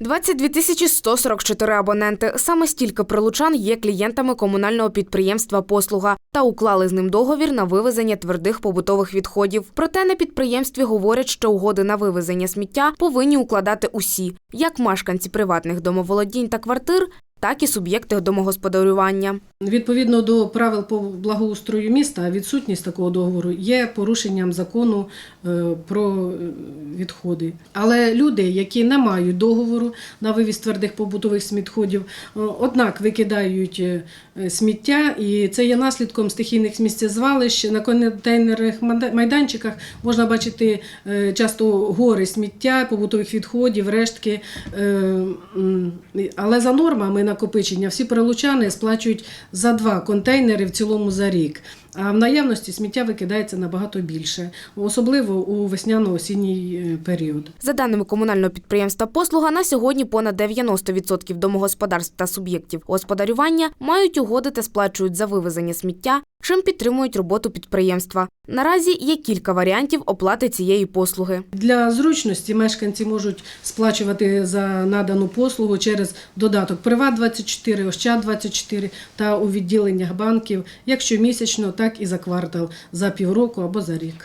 22 тисячі 144 абоненти. Саме стільки прилучан є клієнтами комунального підприємства «Послуга» та уклали з ним договір на вивезення твердих побутових відходів. Проте на підприємстві говорять, що угоди на вивезення сміття повинні укладати усі, як мешканці приватних домоволодінь та квартир, так і суб'єкти домогосподарювання. Відповідно до правил по благоустрою міста, відсутність такого договору є порушенням закону е, про відходи. Але люди, які не мають договору на вивіз твердих побутових смітходів, е, однак викидають е, сміття, і це є наслідком стихійних сміттєзвалищ. На контейнерних майданчиках можна бачити часто гори сміття, побутових відходів, рештки. Але за нормами накопичення всі прилучани сплачують за два контейнери в цілому за рік. А в наявності сміття викидається набагато більше, особливо у весняно-осінній е, період. За даними комунального підприємства «Послуга», на сьогодні понад 90% домогосподарств та суб'єктів господарювання мають угоди та сплачують за вивезення сміття, чим підтримують роботу підприємства. Наразі є кілька варіантів оплати цієї послуги. Для зручності мешканці можуть сплачувати за надану послугу через додаток Приват24, Ощад24 та у відділеннях банків як щомісячно, так і за квартал, за півроку або за рік.